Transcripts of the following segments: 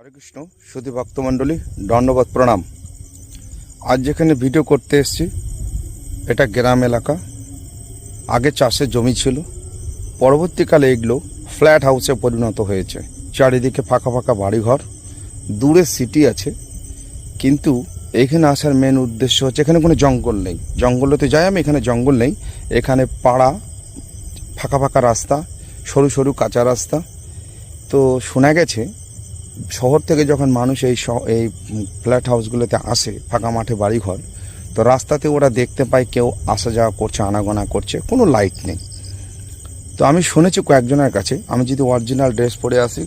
হরে কৃষ্ণ, সুধী ভক্তমণ্ডলী দণ্ডবত প্রণাম। আজ যেখানে ভিডিও করতে এসেছি, এটা গ্রাম এলাকা। আগে চাষের জমি ছিল। পরবর্তীকালে এগুলো ফ্ল্যাট হাউসে পরিণত হয়েছে। চারিদিকে ফাঁকা ফাঁকা বাড়িঘর। দূরে সিটি আছে। কিন্তু এখানে আসার মেন উদ্দেশ্য হচ্ছে, এখানে কোনো জঙ্গল নেই। জঙ্গলে তো যাই আমি, এখানে জঙ্গল নেই। এখানে পাড়া, ফাঁকা ফাঁকা রাস্তা, সরু সরু কাঁচা রাস্তা। তো শোনা গেছে শহর থেকে যখন মানুষ এই এই ফ্ল্যাট হাউসগুলোতে আসে, ফাঁকা মাঠে বাড়িঘর, তো রাস্তাতে ওরা দেখতে পায় কেউ আসা যাওয়া করছে, আনাগোনা করছে, কোনো লাইট নেই। তো আমি শুনেছি কয়েকজনের কাছে, আমি যদি অরিজিনাল ড্রেস পরে আসি,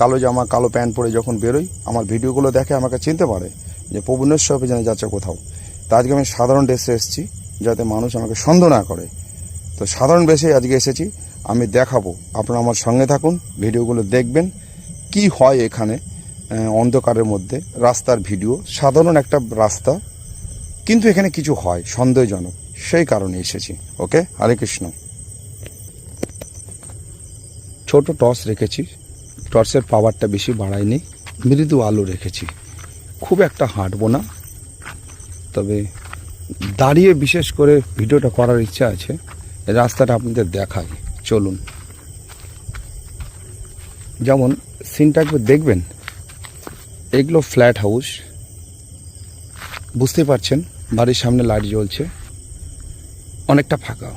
কালো জামা, কালো প্যান্ট পরে যখন বেরোই, আমার ভিডিওগুলো দেখে আমাকে চিনতে পারে যে প্রবুণেশ্বর যেন যাচ্ছে কোথাও। তা আজকে আমি সাধারণ ড্রেসে এসেছি, যাতে মানুষ আমাকে সন্দেহ না করে। তো সাধারণ বেশে আজকে এসেছি, আমি দেখাবো। আপনারা আমার সঙ্গে থাকুন, ভিডিওগুলো দেখবেন কি হয় এখানে অন্ধকারের মধ্যে, রাস্তার ভিডিও, সাধারণ একটা রাস্তা, কিন্তু এখানে কিছু হয়, সন্দেহজনক, সেই কারণে এসেছি, ওকে? হরে কৃষ্ণ। ছোট টর্চ রেখেছি, টর্চের পাওয়ারটা বেশি বাড়ায়নি, মৃদু আলো রেখেছি, খুব একটা হাঁটবো না, তবে দাঁড়িয়ে বিশেষ করে ভিডিওটা করার ইচ্ছা আছে, রাস্তাটা আপনাদের দেখাই, চলুন। যেমন সিনটা একবার দেখবেন, এগুলো ফ্ল্যাট হাউস বুঝতে পারছেন বাড়ির সামনে লাইট জ্বলছে, অনেকটা ফাঁকা।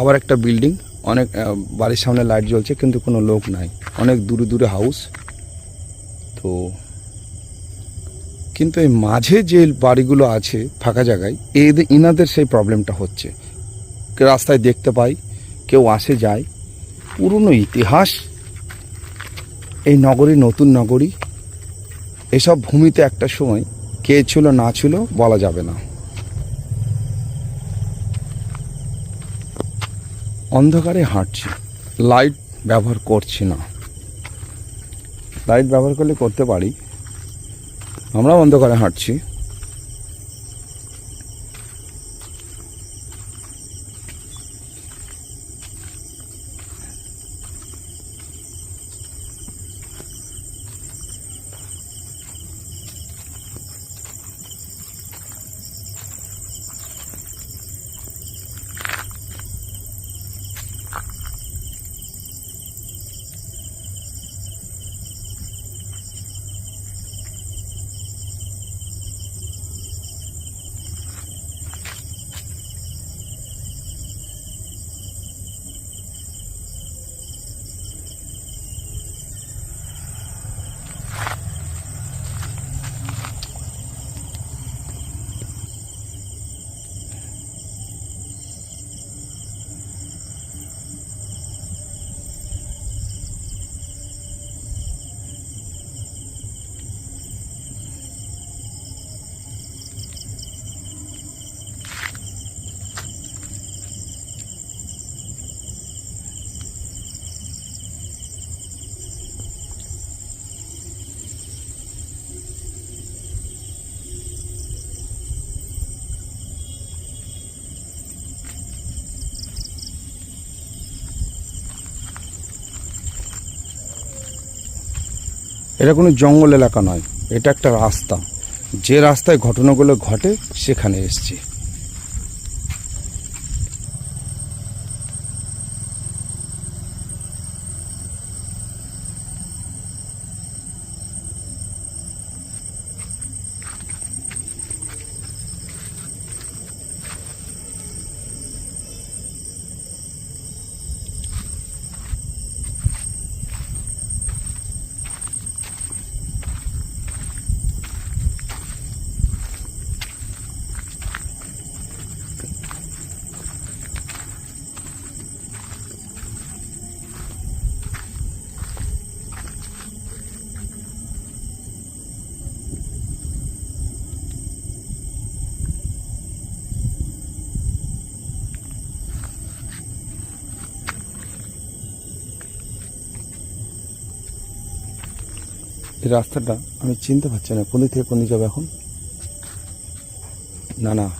আবার একটা বিল্ডিং অনেক বাড়ির সামনে লাইট জ্বলছে, কিন্তু কোনো লোক নাই। অনেক দূরে দূরে হাউস তো কিন্তু এই মাঝে যে বাড়িগুলো আছে ফাঁকা জায়গায়, এদের, ইনাদের সেই প্রবলেমটা হচ্ছে। রাস্তায় দেখতে পাই কেউ আসে যায়। পুরনো ইতিহাস এই নগরী নতুন নগরী, এসব ভূমিতে একটা সময় কে ছিল না ছিল বলা যাবে না। অন্ধকারে হাঁটছি, লাইট ব্যবহার করছি না। লাইট ব্যবহার করলে করতে পারি, আমরাও অন্ধকারে হাঁটছি। এটা কোনো জঙ্গল এলাকা নয় এটা একটা রাস্তা। যে রাস্তায় ঘটনাগুলো ঘটে সেখানে এসছি। এই রাস্তাটা আমি চিনতে পারছি না। কোন দিক থেকে কোন দিকে যাবে এখন? না না।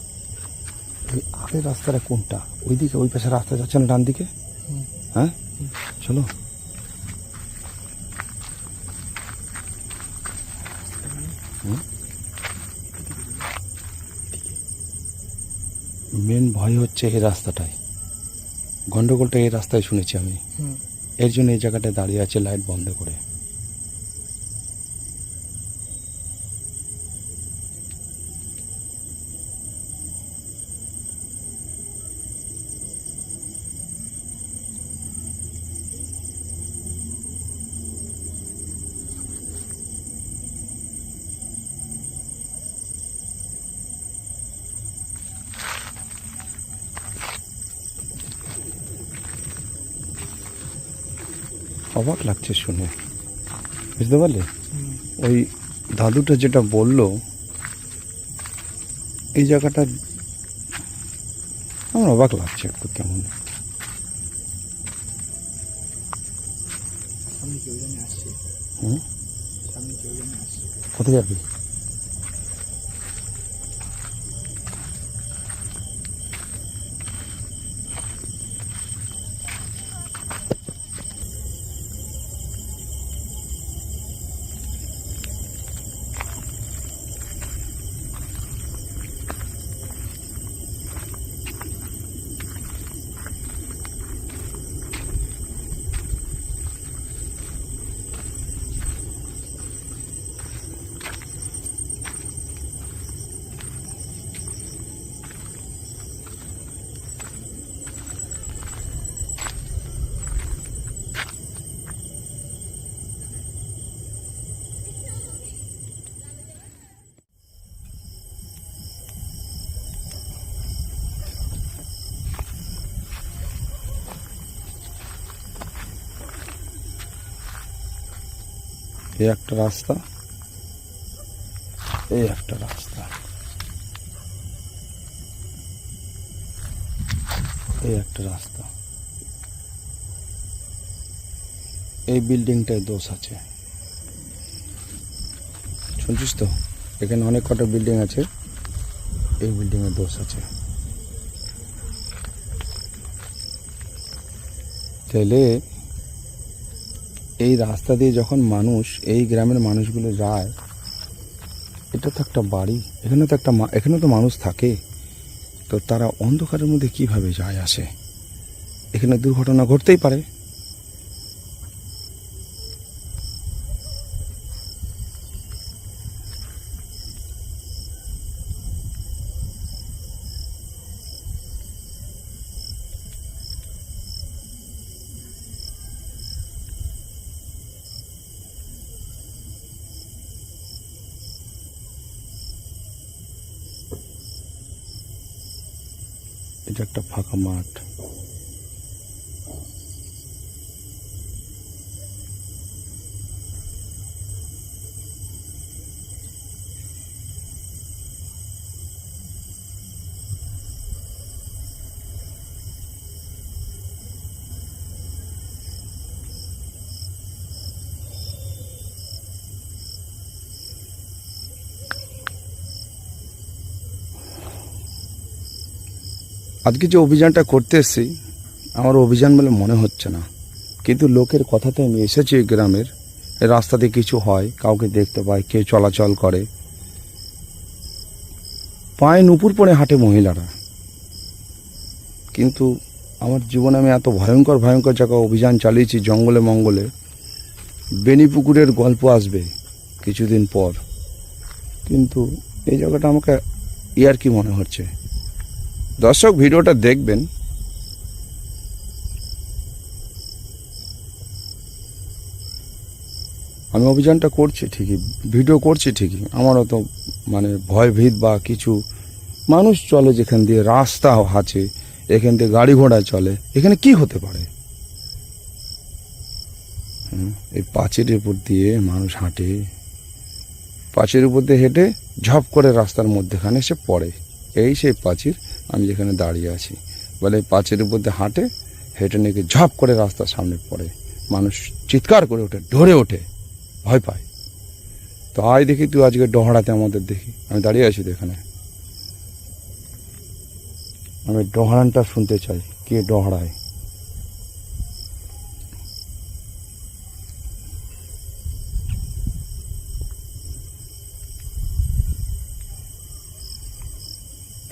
ওই আগের রাস্তাটা কোনটা? ওইদিকে ওই পাশে রাস্তা যাচ্ছে না ডান দিকে হ্যাঁ? চলো। মেন ভয় হচ্ছে এই রাস্তাটায়। গন্ডগোলটা এই রাস্তায় শুনেছি আমি। এর জন্য এই জায়গাটায় দাঁড়িয়ে আছে লাইট বন্ধ করে। অবাক লাগছে শুনে। বুঝতে পারলে? ওই দাদুটা যেটা বলল এই জায়গাটা আমার অবাক লাগছে একটু কেমন। কোথায় যাবি? এই একটা রাস্তা, এই একটা রাস্তা, এই একটা রাস্তা। এই বিল্ডিংটায় দোষ আছে। শুনছিস তো? এখানে অনেক কটা বিল্ডিং আছে, এই বিল্ডিংয়ে দোষ আছে। তাহলে এই রাস্তা দিয়ে যখন মানুষ, এই গ্রামের মানুষগুলো যায়, এটা তো একটা বাড়ি। এখানে তো একটা এখানে তো মানুষ থাকে। তো তারা অন্ধকারের মধ্যে কীভাবে যায় আসে? এখানে দুর্ঘটনা ঘটতেই পারে। এটা একটা ফাঁকা মাঠ আজকে যে অভিযানটা করতে এসেছি, আমার অভিযান বলে মনে হচ্ছে না। কিন্তু লোকের কথাতে আমি এসেছি গ্রামের, রাস্তাতে কিছু হয়, কাউকে দেখতে পাই, কেউ চলাচল করে। পায়ে নুপুর পরে হাঁটে মহিলারা। কিন্তু আমার জীবনে আমি এত ভয়ঙ্কর ভয়ঙ্কর জায়গা অভিযান চালিয়েছি, জঙ্গলে, মঙ্গলে। বেনিপুকুরের গল্প আসবে কিছুদিন পর। কিন্তু এই জায়গাটা আমাকে ইয়ার কি মনে হচ্ছে। দর্শক ভিডিওটা দেখবেন। আমি অভিযানটা করছি ঠিকই, ভিডিও করছি ঠিকই। আমারও তো মানে ভয়, ভীত বা কিছু। মানুষ চলে যেখান দিয়ে রাস্তা আছে, এখান দিয়ে গাড়ি ঘোড়া চলে, এখানে কি হতে পারে? এই পাঁচিরের উপর দিয়ে মানুষ হাঁটে। পাঁচিরের উপর দিয়ে হেঁটে ঝপ করে রাস্তার মধ্যেখানে সে পড়ে। এই সেই পাঁচির আমি যেখানে দাঁড়িয়ে আছি। বলে পাঁচের উপর দিয়ে হাঁটে, হেঁটে নাকি ঝপ করে রাস্তার সামনে পড়ে। মানুষ চিৎকার করে ওঠে ডরে ওঠে, ভয় পায়। তো আয় দেখি তুই আজকে ডহড়াতে আমাদের দেখি। আমি দাঁড়িয়ে আছি এখানে। আমি ডহরানটা শুনতে চাই, কে ডহরায়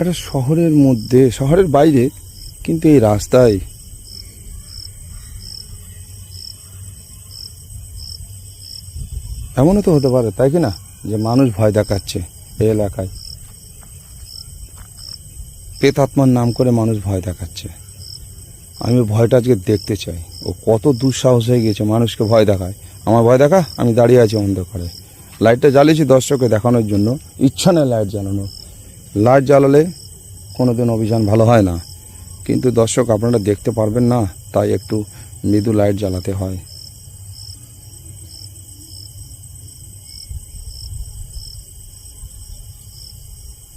একটা শহরের মধ্যে, শহরের বাইরে, কিন্তু এই রাস্তায় এমনও তো হতে পারে, তাই কি না? যে মানুষ ভয় দেখাচ্ছে এই এলাকায়। প্রেতাত্মার নাম করে মানুষ ভয় দেখাচ্ছে। আমি ভয়টা আজকে দেখতে চাই। ও কত দুঃসাহস হয়ে গেছে মানুষকে ভয় দেখায়। আমার ভয় দেখা, আমি দাঁড়িয়ে আছি অন্ধকারে। লাইটটা জ্বালিয়েছি দর্শককে দেখানোর জন্য। ইচ্ছা নেই লাইট জ্বালানোর। লাইট জ্বালালে কোনো দিন অভিযান ভালো হয় না। কিন্তু দর্শক, আপনারা দেখতে পারবেন না, তাই একটু মৃদু লাইট জ্বালাতে হয়।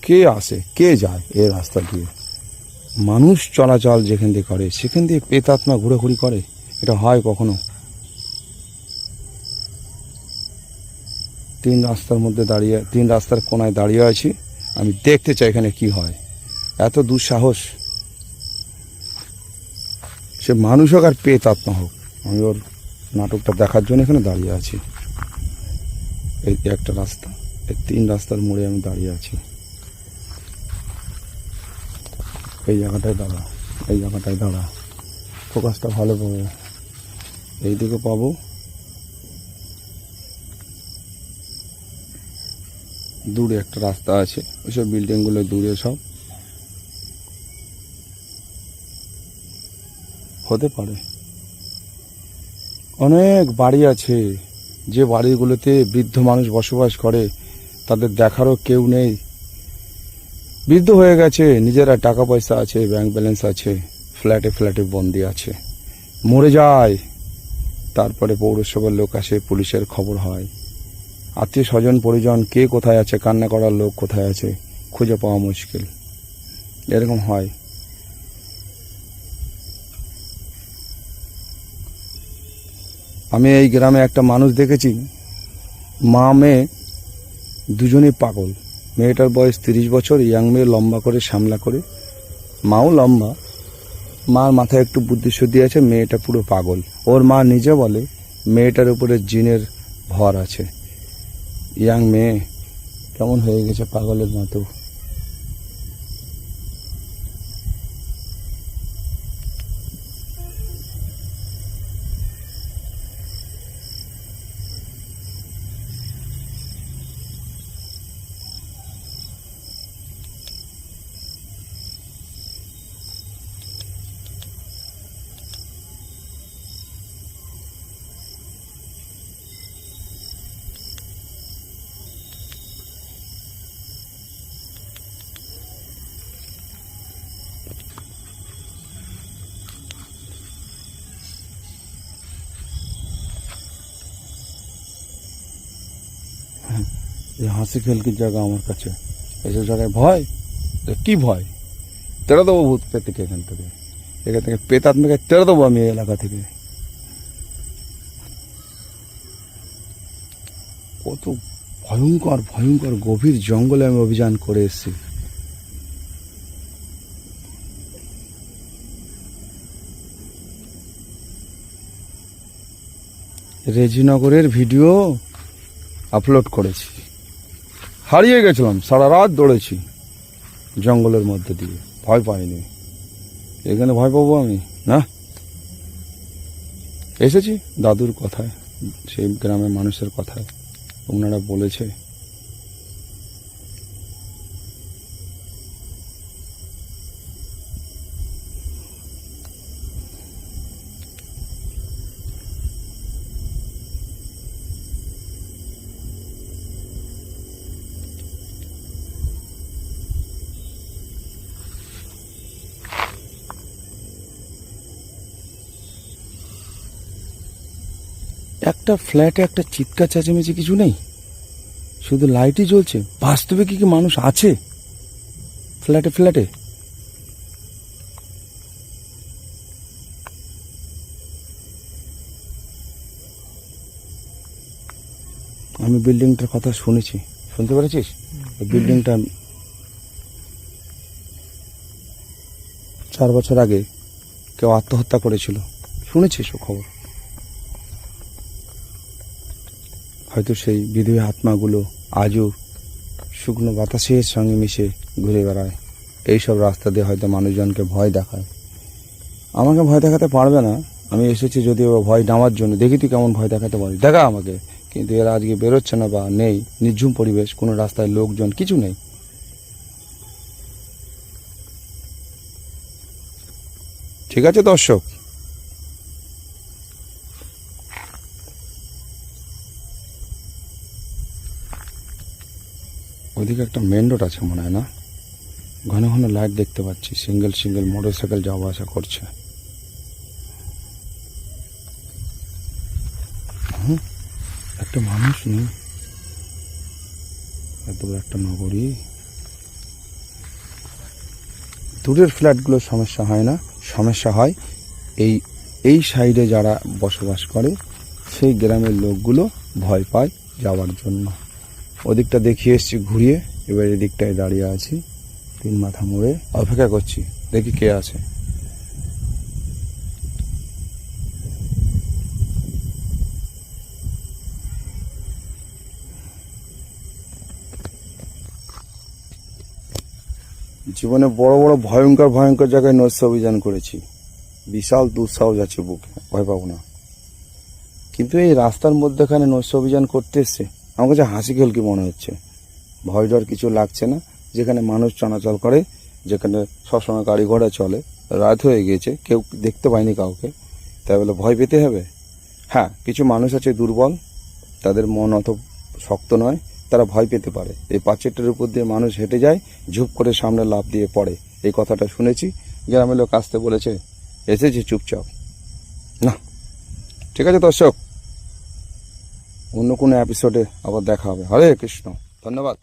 কে আসে? কে যায় এ রাস্তা দিয়ে? মানুষ চলাচল যেখান দিয়ে করে, সেখান দিয়ে পেতাত্মা ঘুরেঘুরি করে, এটা হয় কখনো? তিন রাস্তার মধ্যে দাঁড়িয়ে, তিন রাস্তার কোনায় দাঁড়িয়ে আছি। আমি দেখতে চাই এখানে কি হয়। এত দুঃসাহস। সে মানুষ হোক আর পেতাত্মা হোক, আমি ওর নাটকটা দেখার জন্য এখানে দাঁড়িয়ে আছি। এই একটা রাস্তা, এই তিন রাস্তার মোড়ে আমি দাঁড়িয়ে আছি। এই জায়গাটায় দাঁড়া, এই জায়গাটায় দাঁড়া। ফোকাসটা ভালো পাবো এইদিকে পাবো। দূরে একটা রাস্তা আছে, ওইসব বিল্ডিংগুলো দূরে সব। হতে পারে। অনেক বাড়ি আছে, যে বাড়িগুলোতে বৃদ্ধ মানুষ বসবাস করে, তাদের দেখারও কেউ নেই। বৃদ্ধ হয়ে গেছে, নিজেরা টাকা পয়সা আছে, ব্যাংক ব্যালেন্স আছে, ফ্ল্যাটে ফ্ল্যাটে বন্দি আছে। মরে যায়, তারপরে পৌরসভার লোক আসে, পুলিশের খবর হয়। আত্মীয় স্বজন পরিজন, কে কোথায় আছে, কান্না করার লোক কোথায় আছে, খুঁজে পাওয়া মুশকিল। এরকম হয়। আমি এই গ্রামে একটা মানুষ দেখেছি। মা মেয়ে দুজনেই পাগল। মেয়েটার বয়স তিরিশ বছর, ইয়াং মেয়ে লম্বা করে, শ্যামলা করে। মাও লম্বা। মার মাথায় একটু বুদ্ধি শুদ্ধি আছে, মেয়েটা পুরো পাগল। ওর মা নিজে বলে, মেয়েটার উপরে জিনের ভর আছে। ইয়াং মেয়ে কেমন হয়ে গেছে পাগলের মতো? এই হাসি খেলকির জায়গা আমার কাছে। এসব জায়গায় ভয়? কি ভয়? তেড়ে দেবো ভূত পেতেকে এখান থেকে। এখান থেকে পেতাত্মাকে তেড়ে দেবো আমি এই এলাকা থেকে। কত ভয়ঙ্কর ভয়ঙ্কর, গভীর জঙ্গলে আমি অভিযান করে এসেছি। রেজিনগরের ভিডিও আপলোড করেছি। হারিয়ে গেছিলাম, সারা রাত দৌড়েছি জঙ্গলের মধ্যে দিয়ে। ভয় পাইনি। এখানে ভয় পাবো আমি, না? এসেছি দাদুর কথায়, সেই গ্রামের মানুষের কথায়। ওনারা বলেছে একটা ফ্ল্যাটে একটা চিৎকার চেঁচামেচি কিছু নেই? শুধু লাইটই জ্বলছে। বাস্তবে কি কি মানুষ আছে? ফ্ল্যাটে ফ্ল্যাটে। আমি বিল্ডিংটার কথা শুনেছি। শুনতে পেরেছিস? বিল্ডিংটা চার বছর আগে কেউ আত্মহত্যা করেছিল। শুনেছিস ও খবর? হয়তো সেই বিধবা আত্মাগুলো আজও শুকনো বাতাসের সঙ্গে মিশে ঘুরে বেড়ায়। এইসব রাস্তা দিয়ে হয়তো মানুষজনকে ভয় দেখায়। আমাকে ভয় দেখাতে পারবে না। আমি এসেছি যদিও ভয় নামার জন্য। দেখি তুই কেমন ভয় দেখাতে পারি দেখা আমাকে। কিন্তু এরা আজকে বেরোচ্ছে না বা নেই। নির্ঝুম পরিবেশ, কোনো রাস্তায় লোকজন, কিছু নেই। ঠিক আছে দর্শক? ওইদিকে একটা মেন রোড আছে মনে হয়, না? ঘন ঘন লাইট দেখতে পাচ্ছি, সিঙ্গেল সিঙ্গেল মোটর সাইকেল যাওয়া আসা করছে। একটা মানুষ নেই। এত বড় একটা নগরী। দূরের ফ্ল্যাটগুলোর সমস্যা হয় না? সমস্যা হয় এই এই সাইডে যারা বসবাস করে, সেই গ্রামের লোকগুলো ভয় পায় যাওয়ার জন্য। ওদিকটা দেখিয়ে এসছি, ঘুরিয়ে। এবার এদিকটায় দাঁড়িয়ে আছি। তিন মাথা মোড়ে। অপেক্ষা করছি, দেখি কে আছে। জীবনে বড় বড় ভয়ঙ্কর ভয়ঙ্কর জায়গায় নৈশ অভিযান করেছি। বিশাল দুঃসাহস আছে বুকে, ভয় পাবো না। কিন্তু এই রাস্তার মধ্যেখানে নৈশ অভিযান করতে এসছে আমার কাছে হাসি খেলকি মনে হচ্ছে। ভয় ডর কিছু লাগছে না। যেখানে মানুষ চলাচল করে, যেখানে সবসময় গাড়ি ঘোড়া চলে, রাত হয়ে গিয়েছে, কেউ দেখতে পায়নি কাউকে। তাই বলে ভয় পেতে হবে? হ্যাঁ কিছু মানুষ আছে দুর্বল, তাদের মন অত শক্ত নয়, তারা ভয় পেতে পারে। এই পাঁচেরটার উপর দিয়ে মানুষ হেঁটে যায়, ঝুপ করে সামনে লাভ দিয়ে পড়ে। এই কথাটা শুনেছি, গ্রামের লোক আসতে বলেছে, এসেছে চুপচাপ। না। ঠিক আছে দর্শক অন্য কোনো এপিসোডে আবার দেখা হবে। হরে কৃষ্ণ। ধন্যবাদ।